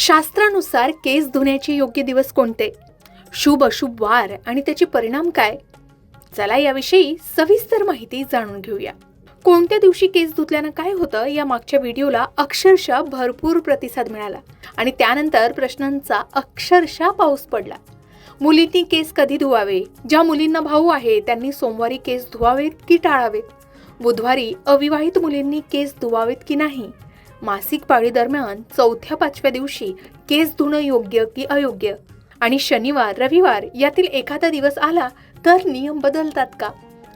शास्त्रानुसार केस धुण्याचे योग्य दिवस कोणते? शुभ अशुभ वार आणि त्याचे परिणाम काय? चला याविषयी सविस्तर माहिती जाणून घेऊया. कोणत्या दिवशी केस धुतल्यानं काय होतं या मागच्या व्हिडिओला अक्षरशः भरपूर प्रतिसाद मिळाला आणि त्यानंतर प्रश्नांचा अक्षरशः पाऊस पडला. मुलींनी केस कधी धुवावे? ज्या मुलींना भाऊ आहे त्यांनी सोमवारी केस धुवावेत की टाळावेत? बुधवारी अविवाहित मुलींनी केस धुवावेत की नाही? मासिक पाळी दरम्यान चौथ्या पाचव्या दिवशी केस धुणं योग्य की अयोग्य? आणि शनिवार रविवार यातील एखादा दिवस आला तर नियम बदलतात का?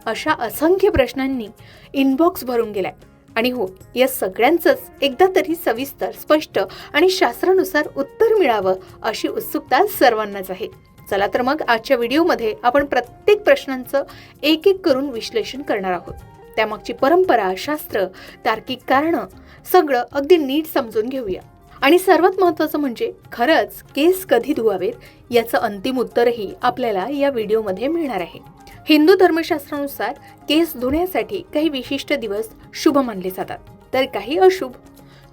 अशा असंख्य प्रश्नांनी इनबॉक्स भरून गेलाय. आणि हो या सगळ्यांचंच एकदा तरी सविस्तर स्पष्ट आणि शास्त्रानुसार उत्तर मिळावं अशी उत्सुकता सर्वांनाच आहे. चला तर मग आजच्या व्हिडिओमध्ये आपण प्रत्येक प्रश्नांचं एक एक करून विश्लेषण करणार आहोत. त्यामागची परंपरा शास्त्र तार्किक कारणं सगळं अगदी नीट समजून घेऊया. आणि सर्वात महत्त्वाचं म्हणजे खरंच केस कधी धुवावेत याचं अंतिम उत्तरही आपल्याला या व्हिडिओमध्ये मिळणार आहे. हिंदू धर्मशास्त्रानुसार केस धुण्यासाठी काही विशिष्ट दिवस शुभ मानले जातात. तर काही अशुभ.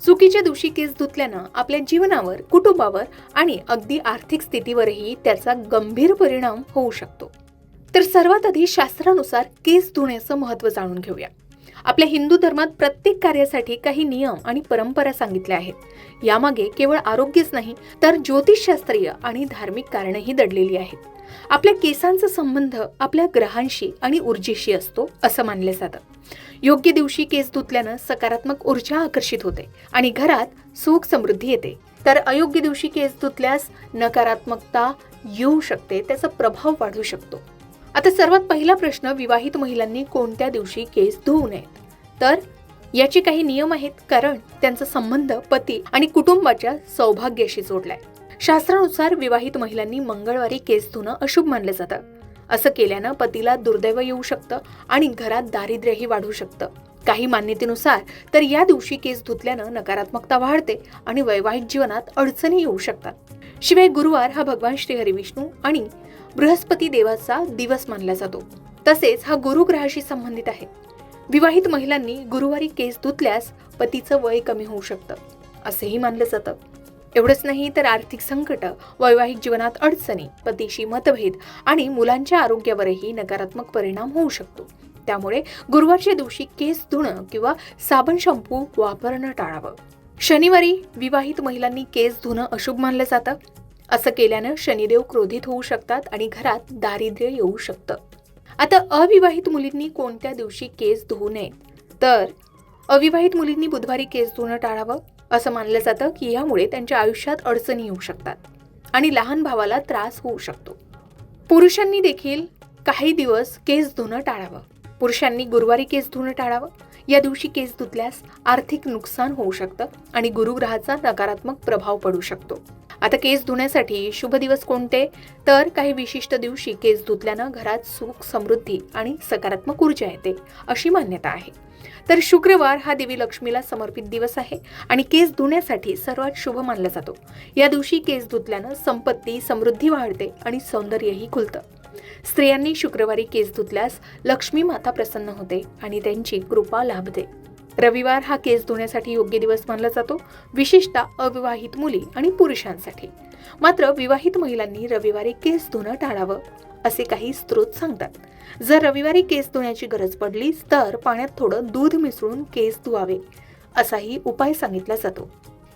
चुकीच्या दिवशी केस धुतल्यानं आपल्या जीवनावर कुटुंबावर आणि अगदी आर्थिक स्थितीवरही त्याचा गंभीर परिणाम होऊ शकतो. तर सर्वात आधी शास्त्रानुसार केस धुण्याचं महत्त्व जाणून घेऊया. आपल्या हिंदू धर्मात प्रत्येक कार्यासाठी काही नियम आणि परंपरा सांगितल्या आहेत. यामागे केवळ आरोग्यच नाही तर ज्योतिषशास्त्रीय आणि धार्मिक कारणंही दडलेली आहेत. आपल्या केसांचा संबंध आपल्या ग्रहांशी आणि ऊर्जेशी असतो असं मानलं जातं. योग्य दिवशी केस धुतल्यानं सकारात्मक ऊर्जा आकर्षित होते आणि घरात सुख समृद्धी येते. तर अयोग्य दिवशी केस धुतल्यास नकारात्मकता येऊ शकते त्याचा प्रभाव वाढू शकतो. आता सर्वात पहिला प्रश्न विवाहित महिलांनी कोणत्या दिवशी केस धुवू नयेत? तर याचे काही नियम आहेत कारण त्यांचा संबंध पती आणि कुटुंबाच्या सौभाग्याशी जोडलाय. शास्त्रानुसार विवाहित महिलांनी मंगळवारी केस धुणं अशुभ मानलं जातं. असं केल्यानं पतीला दुर्दैव येऊ शकतं आणि घरात दारिद्र्यही वाढू शकतं. काही मान्यतेनुसार तर या दिवशी केस धुतल्यानं नकारात्मकता वाढते आणि वैवाहिक जीवनात अडचणी येऊ शकतात. शिवाय गुरुवार हा भगवान श्री विष्णू आणि बृहस्पती देवाचा दिवस मानला जातो. तसेच हा गुरुग्रहाशी संबंधित आहे. विवाहित महिलांनी गुरुवारी केस धुतल्यास पतीचं वय कमी होऊ शकतं असेही मानलं जातं. एवढंच नाही तर आर्थिक संकट वैवाहिक जीवनात अडचणी पतीशी मतभेद आणि मुलांच्या आरोग्यावरही नकारात्मक परिणाम होऊ शकतो. त्यामुळे गुरुवारच्या दिवशी केस धुणं किंवा साबण शॅम्पू वापरणं टाळावं. शनिवारी विवाहित महिलांनी केस धुणं अशुभ मानलं जातं. असं केल्यानं शनिदेव क्रोधित होऊ शकतात आणि घरात दारिद्र्य येऊ शकतं. आता अविवाहित मुलींनी कोणत्या दिवशी केस धुवू नयेत तर अविवाहित मुलींनी बुधवारी केस धुणं टाळावं असं मानलं जातं की यामुळे त्यांच्या आयुष्यात अडचणी येऊ शकतात आणि लहान भावाला त्रास होऊ शकतो. पुरुषांनी देखील काही दिवस केस धुणं टाळावं. पुरुषांनी गुरुवारी केस धुणं टाळावं. या दिवशी केस धुतल्यास आर्थिक नुकसान होऊ शकतं आणि गुरुग्रहाचा नकारात्मक प्रभाव पडू शकतो. आता केस धुण्यासाठी शुभ दिवस कोणते? तर काही विशिष्ट दिवशी केस धुतल्यानं घरात सुख समृद्धी आणि सकारात्मक ऊर्जा येते अशी मान्यता आहे. तर शुक्रवार हा देवी लक्ष्मीला समर्पित दिवस आहे आणि केस धुण्यासाठी सर्वात शुभ मानला जातो. या दिवशी केस धुतल्यानं संपत्ती समृद्धी वाढते आणि सौंदर्यही खुलतं. स्त्रियांनी शुक्रवारी केस धुतल्यास लक्ष्मी माता प्रसन्न होते आणि त्यांची कृपा लाभते. रविवार हा केस धुण्यासाठी योग्य दिवस मानला जातो विशेषतः अविवाहित मुली आणि पुरुषांसाठी. मात्र विवाहित महिलांनी रविवारी केस धुणं टाळावं असे काही स्रोत सांगतात. जर रविवारी केस धुण्याची गरज पडलीच तर पाण्यात थोडं दूध मिसळून केस धुवावे असाही उपाय सांगितला जातो.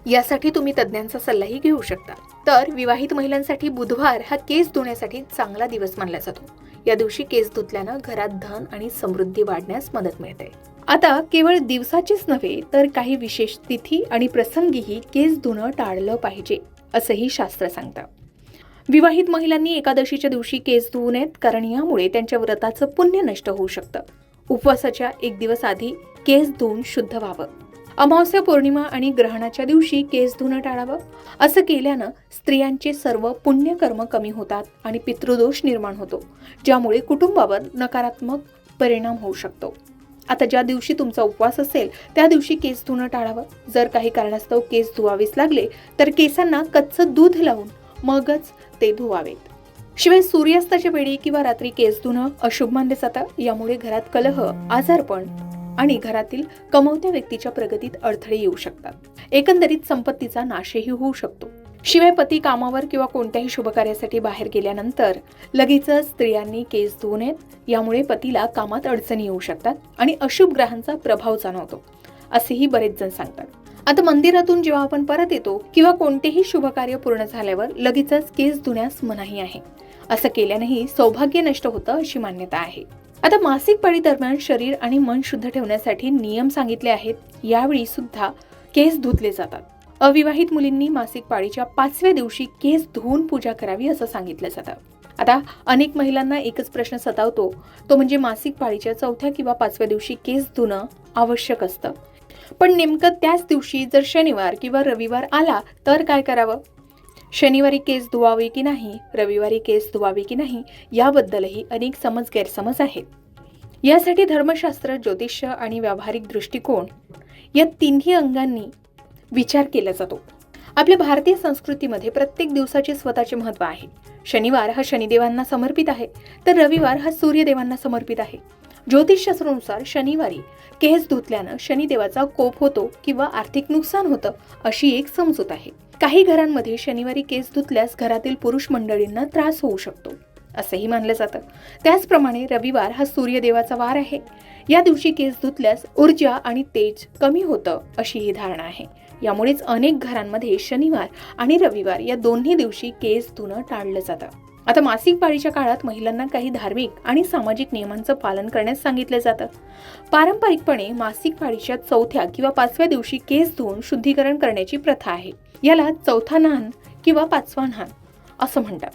यासाठी तुम्ही तज्ज्ञांचा सल्लाही घेऊ शकता. तर विवाहित महिलांसाठी बुधवार हा केस धुण्यासाठी चांगला दिवस मानला जातो. या दिवशी केस धुतल्यानं घरात धन आणि समृद्धी वाढण्यास मदत मिळते. आता केवळ दिवसाचीच नव्हे तर काही विशेष तिथी आणि प्रसंगीही केस धुणं टाळलं पाहिजे असंही शास्त्र सांगतं. विवाहित महिलांनी एकादशीच्या दिवशी केस धुवू नयेत कारण यामुळे त्यांच्या व्रताचं पुण्य नष्ट होऊ शकतं. उपवासाच्या एक दिवस आधी केस धुवून शुद्ध व्हावं. अमावस्या पौर्णिमा आणि ग्रहणाच्या दिवशी केस धुणं टाळावं. असं केल्यानं स्त्रियांचे सर्व पुण्यकर्म कमी होतात आणि पितृदोष निर्माण होतो ज्यामुळे कुटुंबावर नकारात्मक परिणाम होऊ शकतो. आता ज्या दिवशी तुमचा उपवास असेल त्या दिवशी केस धुणं टाळावं. जर काही कारणास्तव केस धुवावेच लागले तर केसांना कच्चं दूध लावून मगच ते धुवावेत. शिवाय सूर्यास्ताच्या वेळी किंवा रात्री केस धुणं अशुभ मानले जातं. यामुळे घरात कलह आजारपण आणि घरातील कमवत्या व्यक्तीच्या प्रगतीत अडथळे येऊ शकतात. एकंदरीत संपत्तीचा नाशही होऊ शकतो. शिवाय पती कामावर किंवा कोणत्याही शुभकार्यासाठी बाहेर गेल्यानंतर लगेचच स्त्रियांनी केस धुवू नयेत यामुळे पतीला कामात अडचणी येऊ शकतात आणि अशुभ ग्रहांचा प्रभाव जाणवतो असेही बरेच जण सांगतात. आता मंदिरातून जेव्हा आपण परत येतो किंवा कोणतेही शुभकार्य पूर्ण झाल्यावर लगेचच केस धुण्यास मनाही आहे. असं केल्यानेही सौभाग्य नष्ट होतं अशी मान्यता आहे. आता मासिक पाळी दरम्यान शरीर आणि मन शुद्ध ठेवण्यासाठी नियम सांगितले आहेत. यावेळी सुद्धा केस धुतले जातात. अविवाहित मुलींनी मासिक पाळीच्या पाचव्या दिवशी केस धुवून पूजा करावी असं सांगितलं जातं. आता अनेक महिलांना एकच प्रश्न सतावतो. तो म्हणजे मासिक पाळीच्या चौथ्या किंवा पाचव्या दिवशी केस धुणं आवश्यक असतं. पण नेमकं त्याच दिवशी जर शनिवार किंवा रविवार आला तर काय करावं? शनिवारी केस धुवावे की नाही रविवारी केस धुवावे की नाही याबद्दलही अनेक समज गैरसमज आहेत. यासाठी धर्मशास्त्र ज्योतिष्य आणि व्यावहारिक दृष्टिकोन या तिन्ही अंगांनी विचार केला जातो. आपल्या भारतीय संस्कृतीमध्ये प्रत्येक दिवसाचे स्वतःचे महत्त्व आहे. शनिवार हा शनिदेवांना समर्पित आहे तर रविवार हा सूर्यदेवांना समर्पित आहे. ज्योतिषशास्त्रानुसार शनिवारी केस धुतल्यानं शनिदेवाचा कोप होतो किंवा आर्थिक नुकसान होतं अशी एक समजूत आहे. काही घरांमध्ये शनिवारी केस धुतल्यास घरातील पुरुष मंडळींना त्रास होऊ शकतो असंही मानलं जातं. त्याचप्रमाणे रविवार हा सूर्यदेवाचा वार आहे. या दिवशी केस धुतल्यास ऊर्जा आणि तेज कमी होतं अशी ही धारणा आहे. यामुळेच अनेक घरांमध्ये शनिवार आणि रविवार या दोन्ही दिवशी केस धुणं टाळलं जातं. आता मासिक पाळीच्या काळात महिलांना काही धार्मिक आणि सामाजिक नियमांचं पालन करण्यास सांगितलं जातं. पारंपरिकपणे मासिक पाळीच्या चौथ्या किंवा पाचव्या दिवशी केस धुवून शुद्धीकरण करण्याची प्रथा आहे. याला चौथा नहान किंवा पाचवा नहान असं म्हणतात.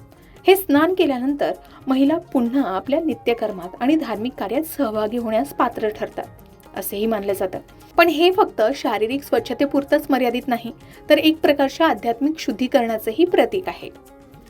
हे स्नान केल्यानंतर महिला पुन्हा आपल्या नित्यकर्मात आणि धार्मिक कार्यात सहभागी होण्यास पात्र ठरतात असेही मानलं जातं. पण हे फक्त शारीरिक स्वच्छतेपुरतंच मर्यादित नाही तर एक प्रकारच्या आध्यात्मिक शुद्धीकरणाचंही प्रतीक आहे.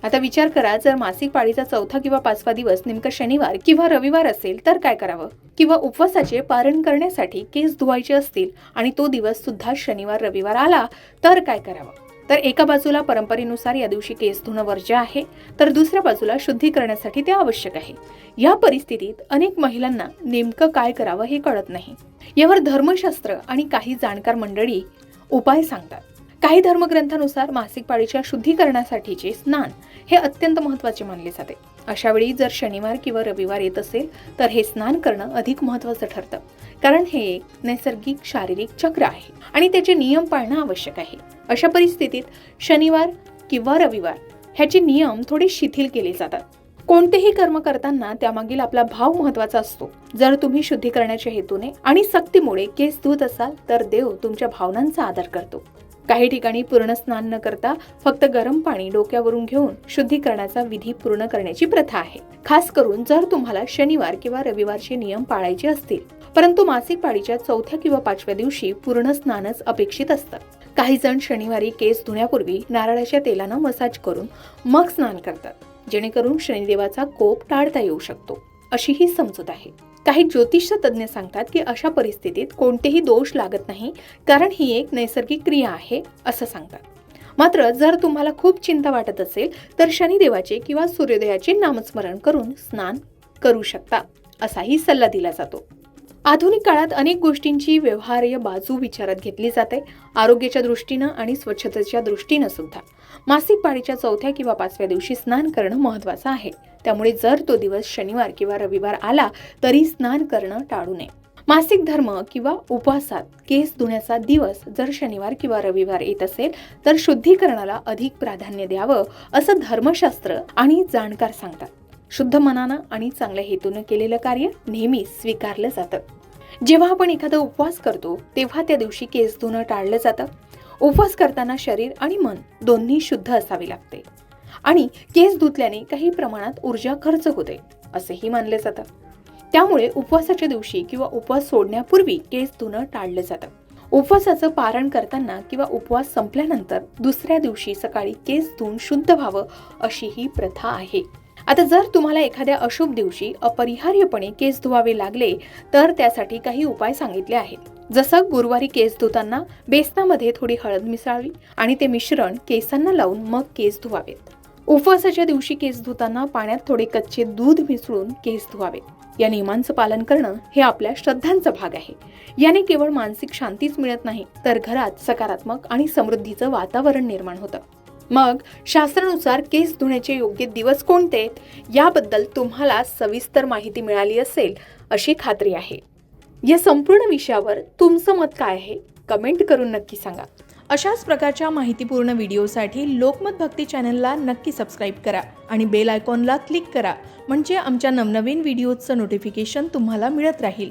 आता विचार करा जर मासिक पाळीचा चौथा किंवा पाचवा दिवस नेमका शनिवार किंवा रविवार असेल तर काय करावं? किंवा उपवासाचे पारण करण्यासाठी केस धुवायचे असतील आणि तो दिवस सुद्धा शनिवार रविवार आला तर काय करावं? तर एका बाजूला परंपरेनुसार या दिवशी केस धुणं वर्ज्य आहे तर दुसऱ्या बाजूला शुद्धी करण्यासाठी ते आवश्यक आहे. या परिस्थितीत अनेक महिलांना नेमकं काय करावं हे कळत नाही. यावर धर्मशास्त्र आणि काही जाणकार मंडळी उपाय सांगतात. काही धर्मग्रंथानुसार मासिक पाळीच्या शुद्धीकरणासाठीचे स्नान हे अत्यंत महत्त्वाचे मानले जाते. अशावेळी जर शनिवार किंवा रविवार येत असेल तर हे स्नान करणं अधिक महत्त्वाचं ठरतं. कारण हे एक नैसर्गिक शारीरिक चक्र आहे आणि त्याचे नियम पाळणं आवश्यक आहे. अशा परिस्थितीत शनिवार किंवा रविवार ह्याचे नियम थोडे शिथिल केले जातात. कोणतेही कर्म करताना त्यामागील आपला भाव महत्त्वाचा असतो. जर तुम्ही शुद्धी करण्याच्या हेतूने आणि सक्तीमुळे केस धुत असाल तर देव तुमच्या भावनांचा आदर करतो. काही ठिकाणी पूर्ण स्नान न करता फक्त गरम पाणी डोक्यावरून घेऊन शुद्धीकरणाचा विधी पूर्ण करण्याची प्रथा आहे. खास करून जर तुम्हाला शनिवार किंवा रविवारचे नियम पाळायचे असतील परंतु मासिक पाळीच्या चौथ्या किंवा पाचव्या दिवशी पूर्ण स्नानच अपेक्षित असतं. काही जण शनिवारी केस धुण्यापूर्वी नारळाच्या तेलानं मसाज करून मग स्नान करतात जेणेकरून शनिदेवाचा कोप टाळता येऊ शकतो अशी ही समजूत आहे. काही ज्योतिष तज्ज्ञ सांगतात की अशा परिस्थितीत कोणतेही दोष लागत नाही कारण ही एक नैसर्गिक क्रिया आहे असं सांगतात. मात्र जर तुम्हाला खूप चिंता वाटत असेल तर शनिदेवाचे किंवा सूर्योदयाचे नामस्मरण करून स्नान करू शकता असाही सल्ला दिला जातो. आधुनिक काळात अनेक गोष्टींची व्यवहार्य बाजू विचारात घेतली जाते. आरोग्याच्या दृष्टीनं आणि स्वच्छतेच्या दृष्टीनं सुद्धा. मासिक पाळीच्या चौथ्या किंवा पाचव्या दिवशी स्नान करणं महत्वाचं आहे. त्यामुळे जर तो दिवस शनिवार किंवा रविवार आला तरी स्नान करणं टाळू नये. मासिक धर्म किंवा उपवासात केस धुण्याचा दिवस जर शनिवार किंवा रविवार येत असेल तर शुद्धीकरणाला अधिक प्राधान्य द्यावं असं धर्मशास्त्र आणि जाणकार सांगतात. शुद्ध मनानं आणि चांगल्या हेतूनं केलेलं कार्य नेहमी स्वीकारलं जातं. जेव्हा आपण एखादा उपवास करतो तेव्हा त्या दिवशी केस धुणं टाळलं जातं. उपवास करताना शरीर आणि मन दोन्ही शुद्ध असावे लागते. आणि केस धुतल्याने काही प्रमाणात ऊर्जा खर्च होते असेही मानले जातं. त्यामुळे उपवासाच्या दिवशी किंवा उपवास सोडण्यापूर्वी केस धुणं टाळलं जातं. उपवासाचं पारण करताना किंवा उपवास संपल्यानंतर दुसऱ्या दिवशी सकाळी केस धुवून शुद्ध व्हावं अशी ही प्रथा आहे. आता जर तुम्हाला एखाद्या अशुभ दिवशी अपरिहार्यपणे केस धुवावे लागले तर त्यासाठी काही उपाय सांगितले आहेत. जसं गुरुवारी केस धुताना बेसनामध्ये थोडी हळद मिसळावी आणि ते मिश्रण केसांना लावून मग केस धुवावेत. उपवासाच्या दिवशी केस धुताना पाण्यात थोडे कच्चे दूध मिसळून केस धुवावेत. या नियमांचं पालन करणं हे आपल्या श्रद्धांचा भाग आहे. याने केवळ मानसिक शांतीच मिळत नाही तर घरात सकारात्मक आणि समृद्धीचं वातावरण निर्माण होतं. मग शास्त्रानुसार केस धुण्याचे योग्य दिवस कोणते? याबद्दल तुम्हाला सविस्तर माहिती मिळाली असेल अशी खात्री आहे. या संपूर्ण विषयावर तुमचं मत काय आहे? कमेंट करून नक्की सांगा. अशाच प्रकारच्या माहितीपूर्ण व्हिडिओसाठी लोकमत भक्ती चॅनलला नक्की सबस्क्राईब करा आणि बेल आयकॉनला क्लिक करा म्हणजे आमच्या नवनवीन व्हिडिओचं नोटिफिकेशन तुम्हाला मिळत राहील.